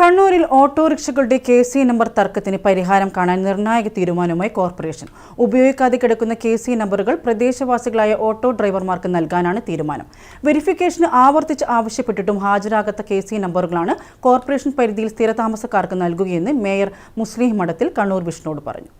കണ്ണൂരിൽ ഓട്ടോറിക്ഷകളുടെ K C number തർക്കത്തിന് പരിഹാരം കാണാൻ നിർണായക തീരുമാനവുമായി കോർപ്പറേഷൻ. ഉപയോഗിക്കാതെ കിടക്കുന്ന കെ സി നമ്പറുകൾ പ്രദേശവാസികളായ ഓട്ടോ ഡ്രൈവർമാർക്ക് നൽകാനാണ് തീരുമാനം. വെരിഫിക്കേഷന് ആവർത്തിച്ച് ആവശ്യപ്പെട്ടിട്ടും ഹാജരാകാത്ത കെ സി നമ്പറുകളാണ് കോർപ്പറേഷൻ പരിധിയിൽ സ്ഥിരതാമസക്കാർക്ക് നൽകുകയെന്ന് മേയർ മുസ്ലിം മഠത്തിൽ കണ്ണൂർ വിഷ്ണുവോട് പറഞ്ഞു.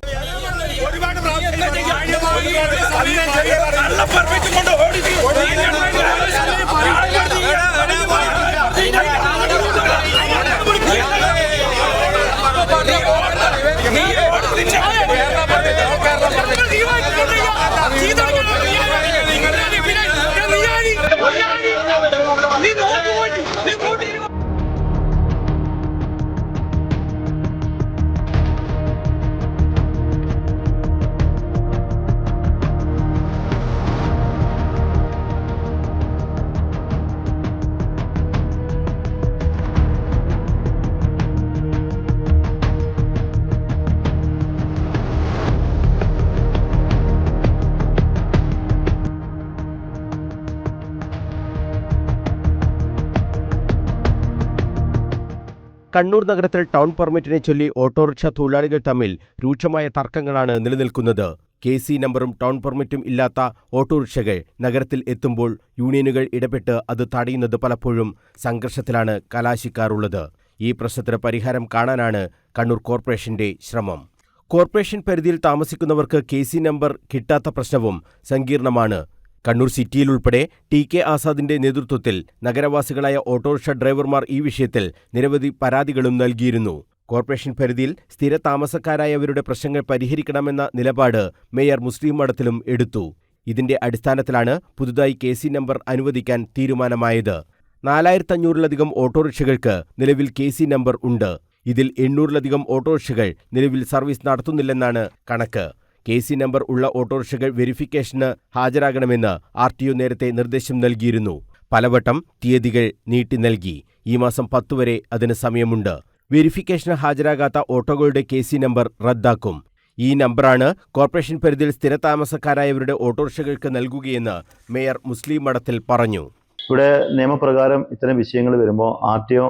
കണ്ണൂർ നഗരത്തിൽ ടൗൺ പെർമിറ്റിനെ ചൊല്ലി ഓട്ടോറിക്ഷ തൊഴിലാളികൾ തമ്മിൽ രൂക്ഷമായ തർക്കങ്ങളാണ് നിലനിൽക്കുന്നത്. കെ സി നമ്പറും ടൗൺ പെർമിറ്റും ഇല്ലാത്ത ഓട്ടോറിക്ഷകൾ നഗരത്തിൽ എത്തുമ്പോൾ യൂണിയനുകൾ ഇടപെട്ട് അത് തടയുന്നത് പലപ്പോഴും സംഘർഷത്തിലാണ് കലാശിക്കാറുള്ളത്. ഈ പ്രശ്നത്തിന് പരിഹാരം കാണാനാണ് കണ്ണൂർ കോർപ്പറേഷന്റെ ശ്രമം. കോർപ്പറേഷൻ പരിധിയിൽ താമസിക്കുന്നവർക്ക് കെ സി നമ്പർ കിട്ടാത്ത പ്രശ്നവും സങ്കീർണമാണ്. കണ്ണൂർ സിറ്റിയിലുൾപ്പെടെ ടി കെ ആസാദിന്റെ നേതൃത്വത്തിൽ നഗരവാസികളായ ഓട്ടോറിക്ഷ ഡ്രൈവർമാർ ഈ വിഷയത്തിൽ നിരവധി പരാതികളും നൽകിയിരുന്നു. കോർപ്പറേഷൻ പരിധിയിൽ സ്ഥിര താമസക്കാരായവരുടെ പ്രശ്നങ്ങൾ പരിഹരിക്കണമെന്ന നിലപാട് മേയർ മുസ്ലിം മഠത്തിലും എടുത്തു. ഇതിന്റെ അടിസ്ഥാനത്തിലാണ് പുതുതായി കെ സി നമ്പർ അനുവദിക്കാൻ തീരുമാനമായത്. നാലായിരത്തഞ്ഞൂറിലധികം ഓട്ടോറിക്ഷകൾക്ക് നിലവിൽ കെ സി നമ്പർ ഉണ്ട്. ഇതിൽ എണ്ണൂറിലധികം ഓട്ടോറിക്ഷകൾ നിലവിൽ സർവീസ് നടത്തുന്നില്ലെന്നാണ് കണക്ക്. കെ സി നമ്പർ ഉള്ള ഓട്ടോറിക്ഷകൾ വെരിഫിക്കേഷന് ഹാജരാകണമെന്ന് ആർ ടി ഒ നേരത്തെ നിർദ്ദേശം നൽകിയിരുന്നു. പലവട്ടം തീയതികൾ നീട്ടി നൽകി. ഈ മാസം പത്ത് വരെ അതിന് സമയമുണ്ട്. വെരിഫിക്കേഷന് ഹാജരാകാത്ത ഓട്ടോകളുടെ കെ സി നമ്പർ റദ്ദാക്കും. ഈ നമ്പറാണ് കോർപ്പറേഷൻ പരിധിയിൽ സ്ഥിരതാമസക്കാരായവരുടെ ഓട്ടോറിക്ഷകൾക്ക് നൽകുകയെന്ന് മേയർ മുസ്ലിം മഠത്തിൽ പറഞ്ഞു. ഇവിടെ നിയമപ്രകാരം ഇത്തരം വിഷയങ്ങൾ വരുമ്പോൾ ആർ ടി ഒ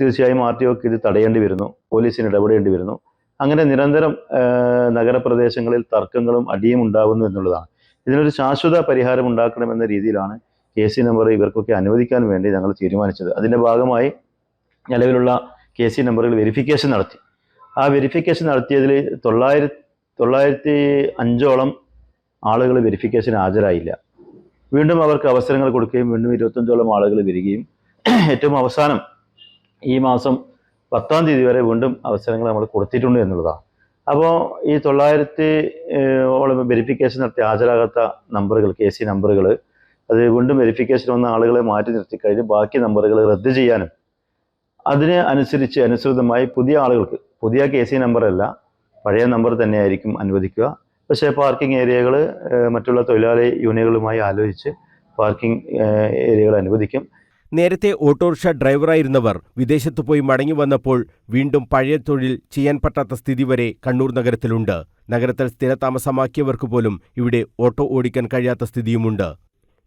തീർച്ചയായും ആർ ടി ഒക്ക് ഇത് തടയേണ്ടി വരുന്നു. പോലീസിന് ഇടപെടേണ്ടി വരുന്നു. അങ്ങനെ നിരന്തരം നഗരപ്രദേശങ്ങളിൽ തർക്കങ്ങളും അടിയും ഉണ്ടാകുന്നു എന്നുള്ളതാണ്. ഇതിനൊരു ശാശ്വത പരിഹാരം ഉണ്ടാക്കണമെന്ന രീതിയിലാണ് കെ സി നമ്പർ ഇവർക്കൊക്കെ അനുവദിക്കാൻ വേണ്ടി ഞങ്ങൾ തീരുമാനിച്ചത്. അതിന്റെ ഭാഗമായി നിലവിലുള്ള കെ സി നമ്പറുകൾ വെരിഫിക്കേഷൻ നടത്തി. ആ വെരിഫിക്കേഷൻ നടത്തിയതിൽ തൊള്ളായിരത്തി തൊള്ളായിരത്തി അഞ്ചോളം ആളുകൾ വെരിഫിക്കേഷന് ഹാജരായില്ല. വീണ്ടും അവർക്ക് അവസരങ്ങൾ കൊടുക്കുകയും വീണ്ടും ഇരുപത്തഞ്ചോളം ആളുകൾ വരികയും. ഏറ്റവും അവസാനം ഈ മാസം പത്താം തീയതി വരെ വീണ്ടും അവസരങ്ങൾ നമ്മൾ കൊടുത്തിട്ടുണ്ട് എന്നുള്ളതാണ്. അപ്പോൾ ഈ തൊള്ളായിരത്തി ഓളം വെരിഫിക്കേഷൻ നടത്തി ഹാജരാകാത്ത നമ്പറുകൾ കെ സി നമ്പറുകൾ അത് വീണ്ടും വെരിഫിക്കേഷൻ വന്ന ആളുകളെ മാറ്റി നിർത്തി കഴിഞ്ഞ് ബാക്കി നമ്പറുകൾ റദ്ദ് ചെയ്യാനും അതിന് അനുസരിച്ച് അനുസൃതമായി പുതിയ ആളുകൾക്ക് പുതിയ കെ സി നമ്പറല്ല പഴയ നമ്പർ തന്നെയായിരിക്കും അനുവദിക്കുക. പക്ഷേ പാർക്കിംഗ് ഏരിയകൾ മറ്റുള്ള തൊഴിലാളി യൂണിയനുകളുമായി ആലോചിച്ച് പാർക്കിംഗ് ഏരിയകൾ അനുവദിക്കും. നേരത്തെ ഓട്ടോറിക്ഷ ഡ്രൈവറായിരുന്നവർ വിദേശത്തു പോയി മടങ്ങി വന്നപ്പോൾ വീണ്ടും പഴയ തൊഴിൽ ചെയ്യാൻ പറ്റാത്ത സ്ഥിതി വരെ കണ്ണൂർ നഗരത്തിലുണ്ട്. നഗരത്തിൽ സ്ഥിരതാമസമാക്കിയവർക്ക് പോലും ഇവിടെ ഓട്ടോ ഓടിക്കാൻ കഴിയാത്ത സ്ഥിതിയുമുണ്ട്.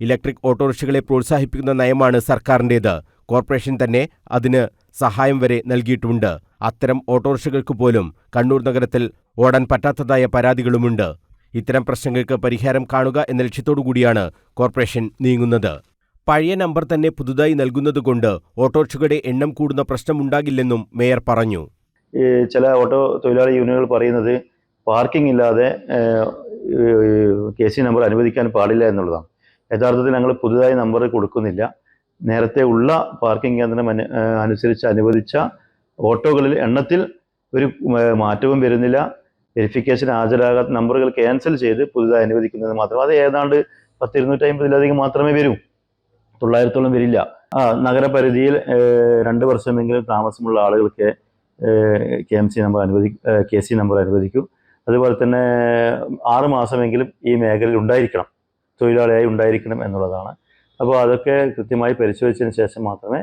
ഇലക്ട്രിക് ഓട്ടോറിക്ഷകളെ പ്രോത്സാഹിപ്പിക്കുന്ന നയമാണ് സർക്കാരിന്റേത്. കോർപ്പറേഷൻ തന്നെ അതിന് സഹായം വരെ നൽകിയിട്ടുണ്ട്. അത്തരം ഓട്ടോറിക്ഷകൾക്ക് പോലും കണ്ണൂർ നഗരത്തിൽ ഓടാൻ പറ്റാത്തതായ പരാതികളുമുണ്ട്. ഇത്തരം പ്രശ്നങ്ങൾക്ക് പരിഹാരം കാണുക എന്ന ലക്ഷ്യത്തോടുകൂടിയാണ് കോർപ്പറേഷൻ നീങ്ങുന്നത്. പഴയ നമ്പർ തന്നെ പുതുതായി നൽകുന്നതുകൊണ്ട് ഓട്ടോറിക്ഷകളുടെ എണ്ണം കൂടുന്ന പ്രശ്നമുണ്ടാകില്ലെന്നും മേയർ പറഞ്ഞു. ചില ഓട്ടോ തൊഴിലാളി യൂണിയനുകൾ പറയുന്നത് പാർക്കിംഗ് ഇല്ലാതെ കെ സി നമ്പർ അനുവദിക്കാൻ പാടില്ല എന്നുള്ളതാണ്. യഥാർത്ഥത്തിൽ ഞങ്ങൾ പുതുതായി നമ്പർ കൊടുക്കുന്നില്ല. നേരത്തെ ഉള്ള പാർക്കിംഗ് കേന്ദ്രം അനു- അനുസരിച്ച് അനുവദിച്ച ഓട്ടോകളിൽ എണ്ണത്തിൽ ഒരു മാറ്റവും വരുന്നില്ല. വെരിഫിക്കേഷൻ ഹാജരാകാത്ത നമ്പറുകൾ ക്യാൻസൽ ചെയ്ത് പുതുതായി അനുവദിക്കുന്നത് മാത്രം. അത് ഏതാണ്ട് പത്തിരുന്നൂറ്റി അമ്പതിലധികം മാത്രമേ വരൂ. തൊള്ളായിരത്തോളം വരില്ല ആ നഗരപരിധിയിൽ രണ്ട് വർഷമെങ്കിലും താമസമുള്ള ആളുകൾക്ക് കെ എം സി നമ്പർ അനുവദി കെ സി നമ്പർ അനുവദിക്കും. അതുപോലെ തന്നെ ആറ് മാസമെങ്കിലും ഈ മേഖലയിൽ ഉണ്ടായിരിക്കണം. തൊഴിലാളിയായി ഉണ്ടായിരിക്കണം എന്നുള്ളതാണ്. അപ്പോൾ അതൊക്കെ കൃത്യമായി പരിശോധിച്ചതിന് ശേഷം മാത്രമേ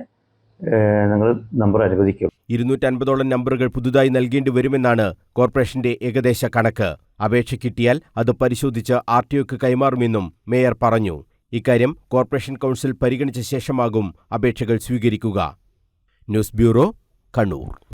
ഞങ്ങൾ നമ്പർ അനുവദിക്കൂ. ഇരുന്നൂറ്റൻപതോളം നമ്പറുകൾ പുതുതായി നൽകേണ്ടി വരുമെന്നാണ് കോർപ്പറേഷന്റെ ഏകദേശ കണക്ക്. അപേക്ഷ കിട്ടിയാൽ അത് പരിശോധിച്ച് ആർ ടി ഒക്ക് കൈമാറുമെന്നും മേയർ പറഞ്ഞു. ഇക്കാര്യം കോർപ്പറേഷൻ കൗൺസിൽ പരിഗണിച്ച ശേഷമാകും അപേക്ഷകൾ സ്വീകരിക്കുക. News bureau Kannur.